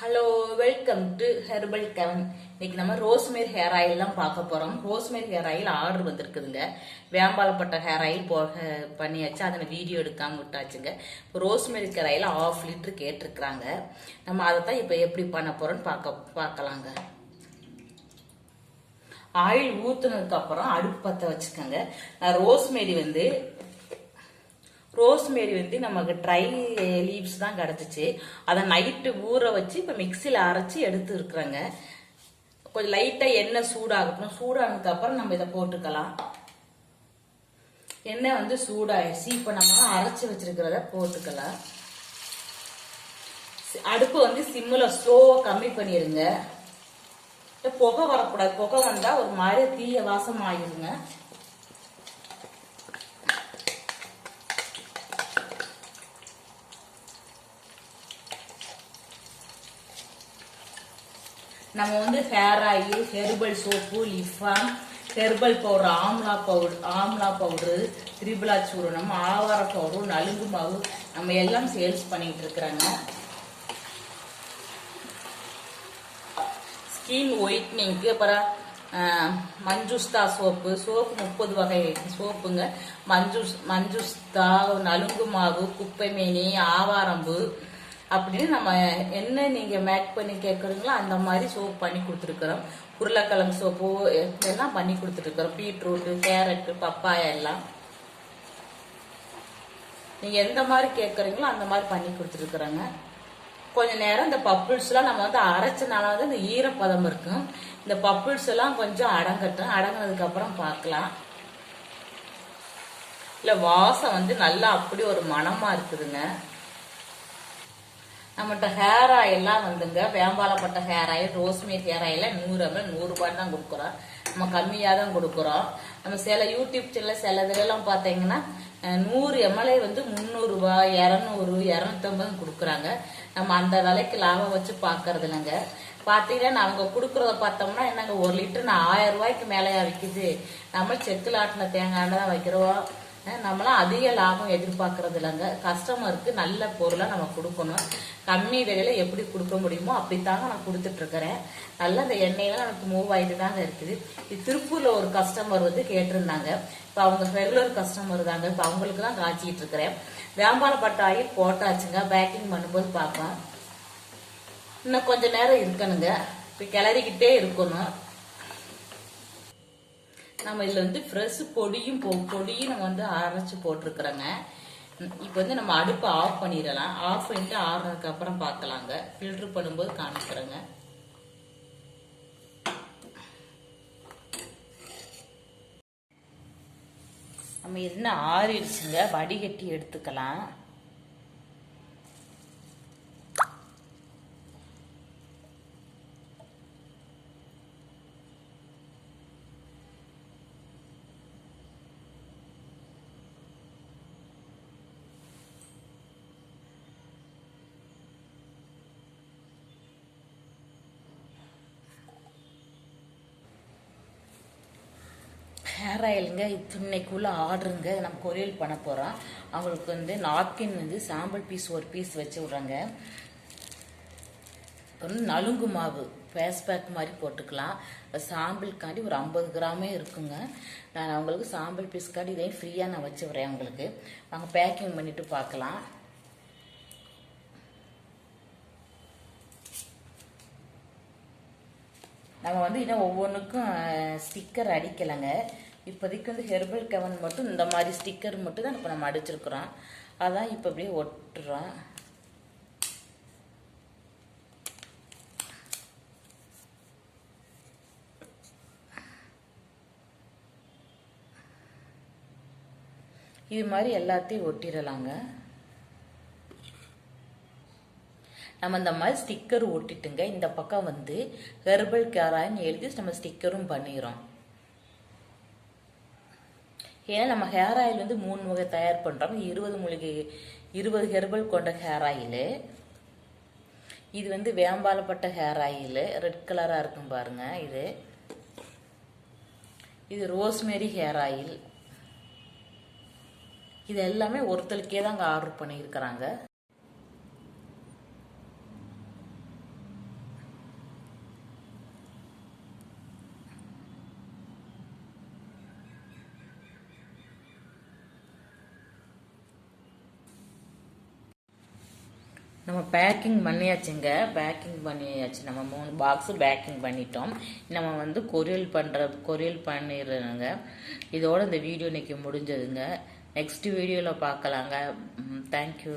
Hello welcome to herbal heaven இன்னைக்கு நம்ம rosemary hair oil தான் பார்க்க போகிறோம் ரோஸ்மேரி ஹேர் ஆயில் ஆர்டர் வந்திருக்குதுங்க. வேம்பாலப்பட்ட ஹேர் ஆயில் போக பண்ணியாச்சு. அதை வீடியோ எடுக்காமல் விட்டாச்சுங்க. இப்போ rosemary hair oil half litre கேட்டிருக்கிறாங்க. நம்ம அதை தான் இப்போ எப்படி பண்ண போகிறோன்னு பார்க்க பார்க்கலாங்க. ஆயில் ஊற்றுனதுக்கப்புறம் அடுப்பு பற்ற வச்சுக்கோங்க. நான் ரோஸ்மேரி வந்து ரோஸ்மேரி வந்து நமக்கு ட்ரை லீவ்ஸ் தான் கிடச்சிச்சு. அதை நைட்டு ஊற வச்சு இப்போ மிக்சியில் அரைச்சி எடுத்து இருக்கிறேங்க கொஞ்சம் லைட்டாக எண்ணெய் சூடாகட்டும். சூடானதுக்கப்புறம் நம்ம இதை போட்டுக்கலாம். எண்ணெய் வந்து சூடாயிடுச்சு. இப்போ நம்ம அரைச்சி வச்சிருக்கிறத போட்டுக்கலாம். அடுப்பு வந்து சிம்மில் ஸ்லோவாக கம்மி பண்ணிடுங்க. புகை வரக்கூடாது. புகை வந்தால் ஒரு மாதிரி தீய வாசம் ஆயிடுங்க நம்ம வந்து hair oil herbal soap lip balm herbal powder amla powder amla powder triphala சூரணம் ஆவார பவுடர் நலுங்கு மாவு நம்ம எல்லாம் சேல்ஸ் பண்ணிட்டு இருக்கிறாங்க. ஸ்கின் ஒயிட்னிங்க்கு அப்புறம் மஞ்சுஸ்தா சோப்பு சோப்பு முப்பது வகை சோப்புங்க மஞ்சுஸ் மஞ்சுஸ்தா நலுங்கு மாவு குப்பைமேனி ஆவாரம்பு அப்படின்னு நம்ம என்ன நீங்க மேக் பண்ணி கேட்குறீங்களோ அந்த மாதிரி சோப் பண்ணி கொடுத்துருக்குறோம். உருளைக்கிழங்கு சோப்பு எல்லாம் பண்ணி கொடுத்துருக்குறோம். பீட்ரூட்டு கேரட்டு பப்பாயா எல்லாம். நீங்க எந்த மாதிரி கேட்குறீங்களோ அந்த மாதிரி பண்ணி கொடுத்துருக்குறோங்க. கொஞ்ச நேரம் இந்த பப்புள்ஸ்லாம் நம்ம வந்து அரைச்சனால வந்து இந்த ஈரப்பதம் இருக்கும் இந்த பப்புள்ஸ் எல்லாம் கொஞ்சம் அடங்கட்டும். அடங்கினதுக்கு அப்புறம் பார்க்கலாம். இல்ல வாசம் வந்து நல்லா அப்படி ஒரு மணமா இருக்குதுங்க. நம்மகிட்ட ஹேர் ஆயில்லாம் வந்துங்க. வேம்பாலப்பட்ட hair oil rosemary hair oil நூறு எம்எல் நூறு தான் கொடுக்குறோம். நம்ம கம்மியாக தான் கொடுக்குறோம். நம்ம சில யூடியூப் சேனல் சில இதுலலாம் பார்த்தீங்கன்னா நூறு எம்எல்ஏ வந்து முந்நூறுரூவா இரநூறு இரநூத்தம்பது கொடுக்குறாங்க. நம்ம அந்த விலைக்கு லாபம் வச்சு பார்க்கறது இல்லைங்க. பார்த்தீங்கன்னா அவங்க கொடுக்குறத பார்த்தோம்னா என்னங்க ஒரு லிட்டர் நான் ஆயிரம் ரூபாய்க்கு மேலேயா விற்கிது நம்ம செக்கில் ஆட்டின தேங்காய் தான் வைக்கிறோம். நம்மளாம் அதிக லாபம் எதிர்பார்க்கறது இல்லைங்க. கஸ்டமருக்கு நல்ல பொருளை நம்ம கொடுக்கணும். கம்மி விலையில எப்படி கொடுக்க முடியுமோ அப்படித்தாங்க நான் கொடுத்துட்டு இருக்கிறேன் நல்ல அந்த எண்ணெயெல்லாம் எனக்கு மூவ் ஆகிட்டு தாங்க இருக்குது. இது திருப்பூர்ல ஒரு கஸ்டமர் வந்து கேட்டிருந்தாங்க. இப்போ அவங்க ரெகுலர் கஸ்டமர் தாங்க. இப்போ அவங்களுக்கு தான் காய்ச்சிட்டு இருக்கிறேன் வேம்பாலப்பட்ட ஆயில் போட்டாச்சுங்க. பேக்கிங் பண்ணும்போது பார்ப்பேன். இன்னும் கொஞ்ச நேரம் இருக்கணுங்க. இப்போ கிளறிக்கிட்டே இருக்கணும். நம்ம இதில் வந்து ஃப்ரெஷ் பொடியும் போ பொடியும் நம்ம வந்து அரைச்சி போட்டிருக்கிறோங்க. இப்போ வந்து நம்ம அடுப்பை ஆஃப் பண்ணிடலாம். ஆஃப் பண்ணிட்டு ஆறுனதுக்கு அப்புறம் பார்க்கலாங்க. ஃபில்ட்ரு பண்ணும்போது காமிக்கிறேங்க. நம்ம என்ன ஆறிடுச்சுங்க? வடிகட்டி எடுத்துக்கலாம். ஹேர் ஆயிலுங்க இன்னைக்குள்ளே ஆர்டருங்க நம்ம கொரியல் பண்ண போகிறோம் அவங்களுக்கு வந்து நாப்கின் வந்து சாம்பிள் பீஸ் ஒரு பீஸ் வச்சு விட்றாங்க. வந்து நலுங்கு மாவு ஃபேஸ் பேக் மாதிரி போட்டுக்கலாம். சாம்பிள்காண்டி ஒரு ஐம்பது கிராமே இருக்குங்க. நான் அவங்களுக்கு சாம்பிள் பீஸ்க்காண்டி இதையும் ஃப்ரீயாக நான் வச்சு விட்றேன் அவங்களுக்கு. அவங்க பேக்கிங் பண்ணிவிட்டு பார்க்கலாம். நம்ம வந்து இன்னும் ஒவ்வொன்றுக்கும் ஸ்டிக்கர் அடிக்கலைங்க. இப்போதைக்கு வந்து ஹெர்பல் கவன் மட்டும் இந்த மாதிரி ஸ்டிக்கர் மட்டும் தான் இப்போ நம்ம அடிச்சிருக்கிறோம். அதான் இப்போ அப்படியே ஒட்டுறோம். இது மாதிரி எல்லாத்தையும் ஒட்டிடலாங்க. நம்ம இந்த மாதிரி ஸ்டிக்கர் ஒட்டிட்டுங்க இந்த பக்கம் வந்து ஹெர்பல் கேரான்னு எழுதி நம்ம ஸ்டிக்கரும் பண்ணிடுறோம். ஏன்னா நம்ம ஹேர் ஆயில் வந்து மூணு வகை தயார் பண்ணுறோம் இருபது மூலிகை இருபது ஹெர்பல் கொண்ட ஹேர் ஆயிலு இது வந்து வேம்பாலப்பட்ட ஹேர் ஆயிலு ரெட் கலராக இருக்கும் பாருங்க இது. இது ரோஸ்மேரி ஹேர் ஆயில் இது எல்லாமே ஒருத்தருக்கே தாங்க ஆர்டர் பண்ணியிருக்கிறாங்க. நம்ம பேக்கிங் பண்ணியாச்சுங்க. பேக்கிங் பண்ணியாச்சு. நம்ம மூணு பாக்ஸு பேக்கிங் பண்ணிட்டோம். நம்ம வந்து கொரியல் பண்ணுற கொரியல் பண்ணிடுறோங்க இதோட இந்த வீடியோ இன்றைக்கி முடிஞ்சதுங்க. நெக்ஸ்ட் வீடியோவில் பார்க்கலாங்க. தேங்க்யூ